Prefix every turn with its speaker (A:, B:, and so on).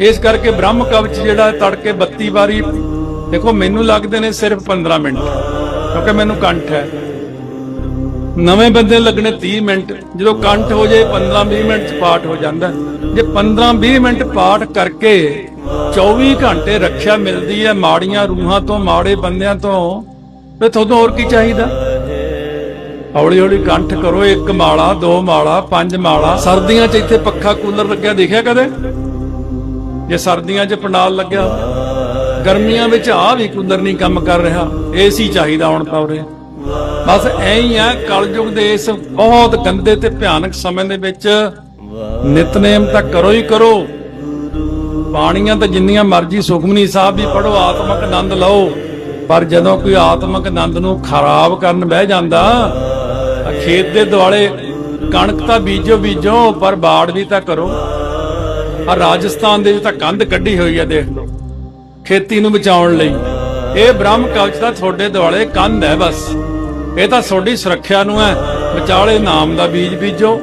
A: ਇਸ ਕਰਕੇ ਬ੍ਰਹਮ ਕਵਚ ਜਿਹੜਾ ਤੜਕੇ 32 ਵਾਰੀ, ਦੇਖੋ ਮੈਨੂੰ ਲੱਗਦੇ ਨੇ ਸਿਰਫ 15 ਮਿੰਟ, ਕਿਉਂਕਿ ਮੈਨੂੰ ਕੰਠ ਹੈ। ਨਵੇਂ ਬੰਦੇ ਲੱਗਣੇ 30 ਮਿੰਟ, ਜਦੋਂ ਕੰਠ ਹੋ ਜਾਏ 15-20 ਮਿੰਟ ਚ ਪਾਠ ਹੋ ਜਾਂਦਾ। ਜੇ 15-20 ਮਿੰਟ ਪਾਠ ਕਰਕੇ 24 ਘੰਟੇ ਰੱਖਿਆ ਮਿਲਦੀ ਹੈ ਮਾੜੀਆਂ ਰੂਹਾਂ ਤੋਂ, ਮਾੜੇ ਬੰਦਿਆਂ ਤੋਂ, ਤੇ ਤੁਹਾਨੂੰ ਹੋਰ ਕੀ ਚਾਹੀਦਾ? ਹੌਲੀ ਹੌਲੀ ਕੰਠ ਕਰੋ, ਇੱਕ ਮਾਲਾ, ਦੋ ਮਾਲਾ, ਪੰਜ ਮਾਲਾ। ਸਰਦੀਆਂ 'ਚ ਇੱਥੇ ਪੱਖਾ ਕੂਲਰ ਲੱਗਿਆ, ਦੇਖਿਆ ਕਦੇ? ਜੇ ਸਰਦੀਆਂ 'ਚ ਪੰਡਾਲ ਲੱਗਿਆ, ਗਰਮੀਆਂ ਵਿੱਚ ਆ ਵੀ ਕੂਲਰ ਨਹੀਂ ਕੰਮ ਕਰ ਰਿਹਾ ਏਸੀ ਚਾਹੀਦਾ ਹੁਣ ਤਾਂ ਉਰੇ ਬਸ ਐਂ ਹੀ ਆ, ਕਲਯੁਗ ਦੇ ਇਸ ਬਹੁਤ ਗੰਦੇ ਤੇ ਭਿਆਨਕ ਸਮੇਂ ਦੇ ਵਿੱਚ ਨਿਤਨੇਮ ਤਾਂ ਕਰੋ ਹੀ ਕਰੋ। ਬਾਣੀਆਂ ਤਾਂ ਜਿੰਨੀਆਂ ਮਰਜ਼ੀ ਸੁਖਮਨੀ ਸਾਹਿਬ ਵੀ ਪੜੋ ਆਤਮਿਕ ਆਨੰਦ ਲਓ, ਪਰ ਜਦੋਂ ਕੋਈ ਆਤਮਿਕ ਆਨੰਦ ਨੂੰ ਖਰਾਬ ਕਰਨ ਬਹਿ ਜਾਂਦਾ ਖੇਤ ਦੇ ਦੁਆਲੇ ਕਣਕ ਤਾਂ ਬੀਜੋ ਬੀਜੋ, ਪਰ ਬਾੜ ਵੀ ਤਾਂ ਕਰੋ। ਆ ਰਾਜਸਥਾਨ ਦੇ ਵਿੱਚ ਤਾਂ ਕੰਧ ਕੱਢੀ ਹੋਈ ਆ ਦੇਖ ਲਓ। ਖੇਤੀ ਨੂੰ ਬਚਾਉਣ ਲਈ। ਇਹ ਬ੍ਰਹਮ ਕਵਚ ਦਾ ਤੁਹਾਡੇ ਦੁਆਲੇ ਕੰਧ ਹੈ ਬਸ। ਇਹ ਤਾਂ ਤੁਹਾਡੀ ਸੁਰੱਖਿਆ ਨੂੰ ਹੈ। ਵਿਚਾਲੇ ਨਾਮ ਦਾ ਬੀਜ ਬੀਜੋ।